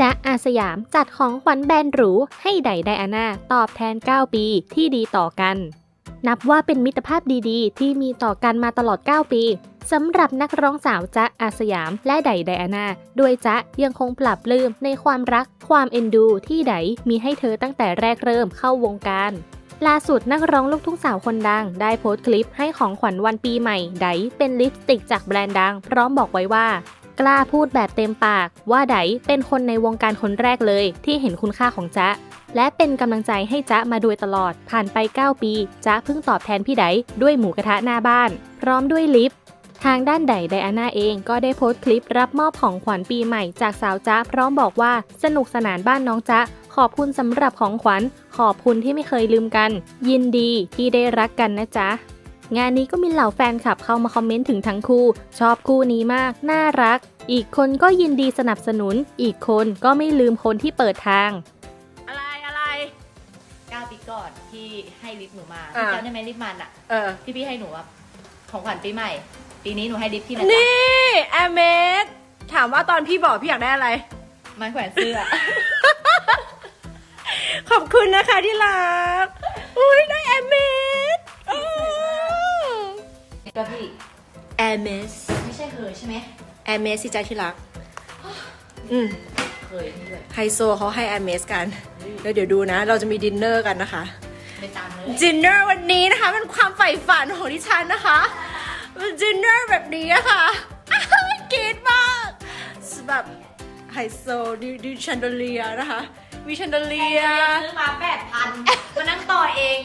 จ๊ะอาสยามจัดของขวัญแบรนด์หรูให้ไดไดอาน่าตอบแทน 9 ปีที่ดีต่อกัน นับว่าเป็นมิตรภาพดีๆ ที่มีต่อกันมาตลอด 9 ปีสำหรับนักร้องสาวจ๊ะอาสยามและไดไดอาน่าโดยจ๊ะยังคงปรับปลื้มในความรักความเอ็นดูที่ไดมีให้เธอตั้งแต่แรกเริ่มเข้าวงการล่าสุดนักร้องลูกทุ่งสาวคนดัง ได้โพสต์คลิปให้ของขวัญวันปีใหม่ไดเป็นลิปสติกจากแบรนด์ดัง พร้อมบอกไว้ว่า กล้าพูดแบบเต็มปากว่าไดเป็นคนในวงการคนแรกเลย ที่เห็นคุณค่าของจ๊ะ และเป็นกำลังใจให้จ๊ะมาโดยตลอด ผ่านไป 9 ปีจ๊ะเพิ่งตอบแทนพี่ไดด้วยหมูกระทะหน้าบ้าน พร้อมด้วยลิฟต์ทางด้านไดไดอาน่าเองก็ได้โพสต์คลิปรับมอบของขวัญปีใหม่จากสาวจ๊ะ พร้อมบอกว่าสนุกสนานบ้านน้องจ๊ะ ขอบคุณสำหรับของขวัญ ขอบคุณที่ไม่เคยลืมกัน ยินดีที่ได้รักกันนะจ๊ะ งานนี้ก็มีเหล่าแฟนคลับเข้ามาคอมเมนต์ถึงทั้งคู่ ชอบคู่นี้มาก น่ารัก อีกคนก็ยินดีสนับสนุน อีกคนก็ไม่ลืมคนที่เปิดทาง อะไรอะไร9ปีก่อนที่ให้ลิฟต์หนูมาอ่าพี่จำได้ไหมลิฟต์มันอะเออ ที่พี่ให้หนูอะของขวัญปีใหม่ ปีนี้หนูให้ลิฟต์พี่นะจ๊ะนี่แอมเมสถามว่าตอนพี่บอกพี่อยากได้อะไรมันแขวนเสื้อ ขอบคุณนะคะที่รัก อุ้ย แอมเมสไม่ใช่เคยใช่ไหมแอมเมสสิจ้าที่รัก อืมเคยนี่เลยไฮโซเขาให้แอมเมสกัน แล้วเดี๋ยวดูนะ เราจะมีดินเนอร์กันนะคะ ไปตามเลยดินเนอร์วันนี้นะคะเป็นความใฝ่ฝันของดิฉันนะคะดินเนอร์แบบนี้นะคะอ้าวกรีดมากแบบไฮโซดูดูชันเดเลียนะคะ มีชันเดเลีย ซื้อมาแปดพันมานั่งต่อเอง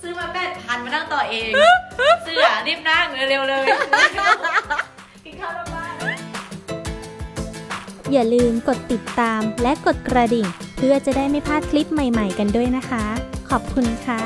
ซื้อมาแปดพันมานั่งต่อเอง เสื้อรีบนั่งเร็วๆเลยกินข้าวแล้วบ้านอย่าลืมกดติดตามและกดกระดิ่ง เพื่อจะได้ไม่พลาดคลิปใหม่ๆกันด้วยนะคะ ขอบคุณค่ะ